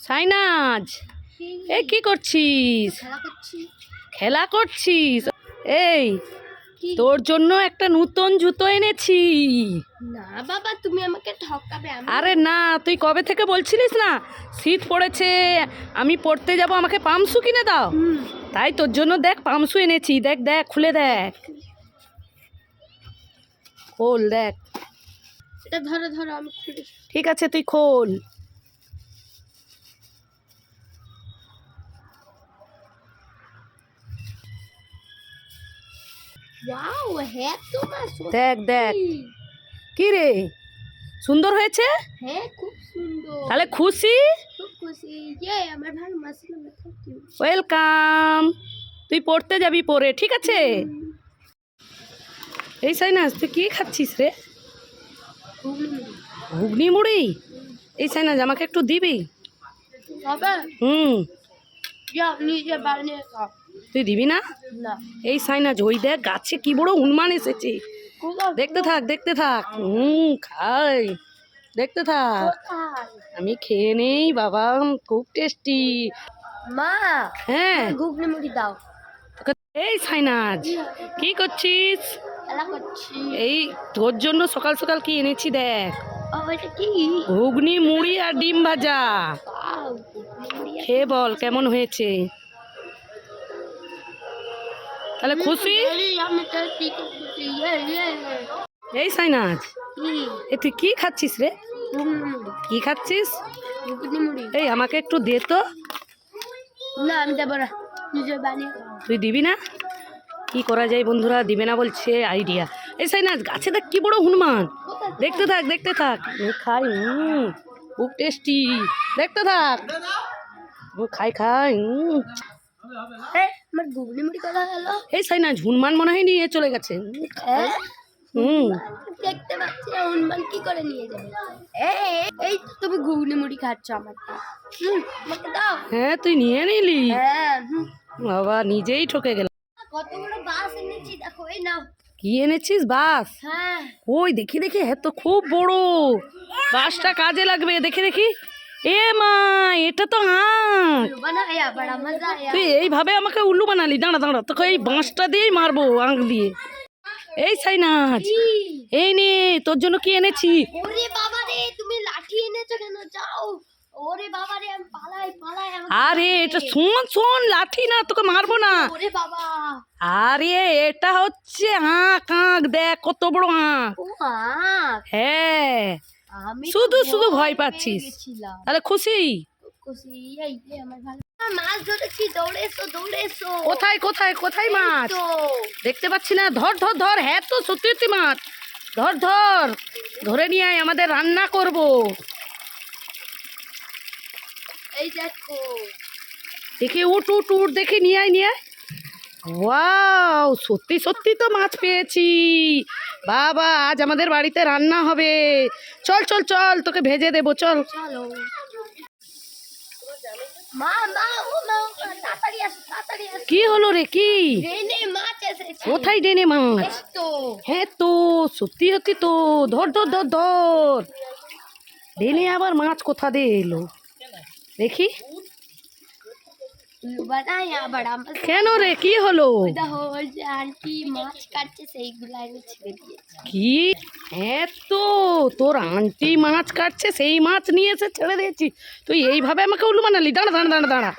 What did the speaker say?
সাইনাজ এই কি করছিস? খেলা করছিস? এই তোর জন্য একটা নতুন জুতো এনেছি। না বাবা তুমি আমাকে ঠকাবে। আরে না তুই কবে থেকে বলছিলিস না? শীত পড়েছে আমি পড়তে যাব আমাকে পামসু কিনে দাও। তাই তোর জন্য দেখ পামসু এনেছি। দেখ দেখ খুলে দেখ। খোল দেখ। এটা ধরো ধরো আমি খুলি। ঠিক আছে তুই খোল। দেখ দেখ। কি রে? সুন্দর হয়েছে? হ্যাঁ খুব সুন্দর। তাহলে খুশি? খুব খুশি। ইয়ে আমার ভালো মাসলাম ওয়েলকাম তুই পড়তে যাবি পরে ঠিক আছে? এই সাইনাস তুই কি খাচ্ছিস রে? ঘুগনি। মুড়ি? এই সাইনাস আমাকে একটু দিবি? হুম। যা নিজে বানিয়ে খাও। তুই দিবি না? এই সাইনাজ ওই দেখ গাছে কি বড় হনুমান এসেছে। দেখতে থাক দেখতে থাক। হুম খাই। দেখতে থাক। আমি খেয়ে নেই বাবা। খুব টেস্টি। মা হ্যাঁ। ঘুগনি মুড়ি দাও। এই সাইনাজ কি করছিস? করছি। এই তোর জন্য সকাল সকাল কি এনেছি দেখ। ঘুগনি মুড়ি আর ডিম ভাজা। খেয়ে বল কেমন হয়েছে? তাহলে খুশি? এই, ইয়ে ইয়ে সাইনাজ এ তুই কি খাচ্ছিস রে? কি খাচ্ছিস? এই আমাকে একটু দে তো। না আমি দেবো না। তুই দিবি না? কি করা যায় বন্ধুরা দিবে না বলছে আইডিয়া এই সাইনাজ গাছে দেখ কি বড় হনুমান। দেখতে থাক দেখতে থাক। আমি খাই হুম খুব টেস্টি দেখতে থাক। খাই খাই আমার ঘুগনি মুড়ি এই হনুমান মনে হয় নিয়ে চলে গেছে। হ্যাঁ হুম। দেখতে পাচ্ছি হনুমান কি করে নিয়ে যাবে? এই এই তুমি ঘুগনি মুড়ি খাচ্ছ আমাকে। আমাকে দাও। হ্যাঁ তুই নিয়ে নিলি। হ্যাঁ বাবা নিজেই ঠকে গেল। কত বড় বাস এনেছি দেখো এই নাও। কি এনেছিস বাস? হ্যাঁ। ওই দেখি দেখি হ্যাঁ তো খুব বড়। বাসটা কাজে লাগবে দেখি দেখি। এ মা এটা তো আঁক তুই এইভাবে আমাকে উল্লু বানালি দাঁড়া দাঁড়া তোকে এই বাঁশটা দিয়েই মারবো আঁক দিয়ে। এই সাইনাজ এই নে তোর জন্য কি এনেছি? আরে এটা শোন শোন লাঠি না তোকে মারবো না। আরে এটা হচ্ছে আঁক আঁক দেখ কত বড় আঁক। হ্যাঁ। আমি শুধু শুধু ভয় পাচ্ছিস। তাহলে খুশি? খুশি এই আমার ভালো মাছ ধরেছি দৌড়ে এসো দৌড়ে এসো। কোথায় কোথায় কোথায় মাছ? দেখতে পাচ্ছি না। ধর ধর ধর হ্যাঁ তো সত্যি সত্যি মাছ। ধর ধর ধরে নিয়ে আয় আমাদের রান্না করব। এই দেখো। দেখি উঠ উঠ উঠ দেখি নিয়ে আয় নিয়ে আয়। ওয়াও সত্যি সত্যি তো মাছ পেয়েছি। বাবা আজ আমাদের বাড়িতে রান্না হবে। চল চল চল তোকে ভেজে দেবো চল। কি হলো রে কি? কোথায় ডেনে মাছ? হ্যাঁ তো সত্যি সত্যি তো ধর ধর ধর ধর। ডেনে আবার মাছ কোথা দিয়ে এলো? দেখি। বানায়া বড়া মজা কেন রে কি হলো দেখো ওই যে আন্টি মাছ কাটছে সেইগুলো আমি ছেড়ে দিয়েছি কি হ্যাঁ তো তোর আন্টি মাছ কাটছে সেই মাছ নিয়ে এসে ছেড়ে দিয়েছি তুই এইভাবে আমাকে উল্লু বানালি দাঁড়া দাঁড়া দাঁড়া দাঁড়া